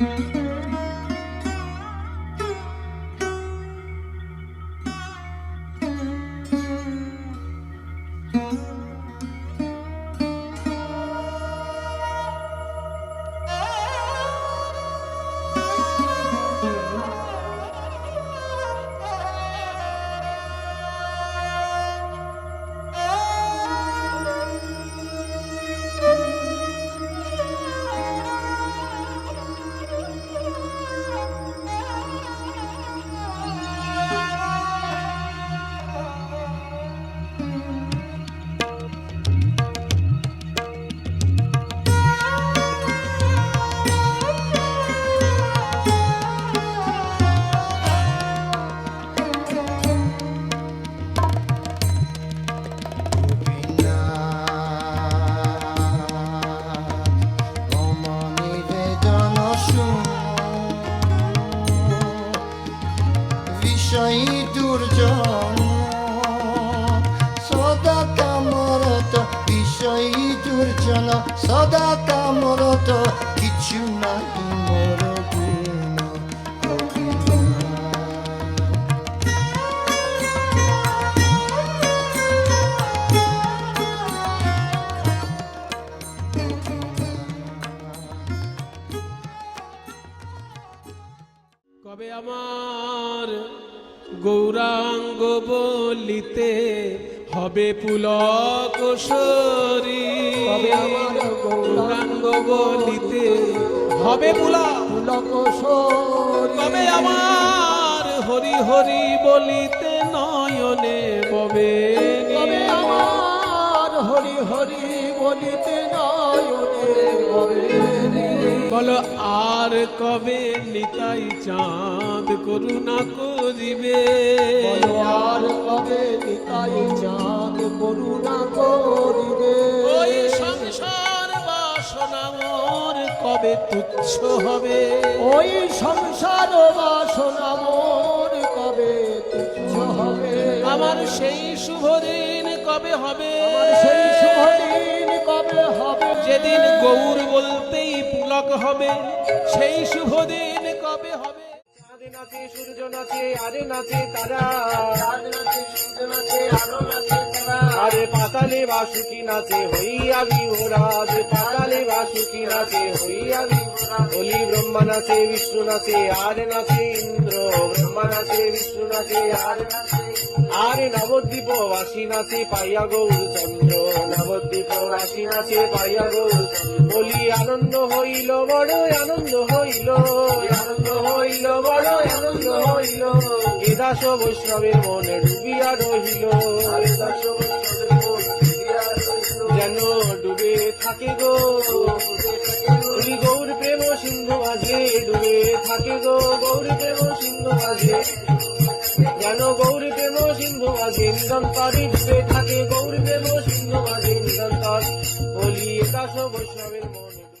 বিষয় দুর্জন সদা কামরত বিষয় দুর্জন। সদা কামরত কিছু কবে আমার গৌরাঙ্গ বলিতে হবে পুলক শরী গৌরাঙ্গ বলিতে হবে পুলক। কবে আমার হরি হরি বলিতে নয়নে ববে আমার হরি হরি বলিতে কবে বল আর কবে নিতাই চাঁদ করুণা করিবে? বলো আর কবে নিতাই চাঁদ করুণা করিবে? ওই সংসার বাসনা মোর কবে তুচ্ছ হবে? ওই সংসার বাসনা মোর কবে তুচ্ছ হবে? আমার সেই শুভ দিন কবে হবে? আমার সেই শুভ দিন কবে হবে। যেদিন গৌর বলতেই পুলক হবে সেই শুভ দিন কবে হবে? নাচে সূর্য নাচে আরে নাচে তারা। আরে পাতালে বাসুকি নাচে হইয়া বিভোরাজ। পাতালে বাসুকি নাচে হইয়া বলি ব্রহ্মা নাচে বিষ্ণু নাচে আর নাচে ইন্দ্র। ব্রহ্মা নাচে বিষ্ণু নাচে আর নাচে আরে নবদ্বীপ বাসী নাচে পাইয়া গৌর চন্দ্র নবদ্বীপ নাচে গৌর বলি আনন্দ হইল বড় আনন্দ হইল আনন্দ হইল বড় আনন্দ হইল এ দাস বৈষ্ণবের মনে ডুবিয়া রহিল। যেন ডুবে থাকে গো গৌর প্রেম সিন্ধু মাঝে ডুবে থাকে গো গৌর প্রেম সিন্ধু যেন গৌরী প্রেম সিন্ধু মাঝে নিরন্তরে ডুবে থাকে গৌর প্রেম সিন্ধু মাঝে নিরন্তর বলি একাশ বৈষ্ণবের মনে।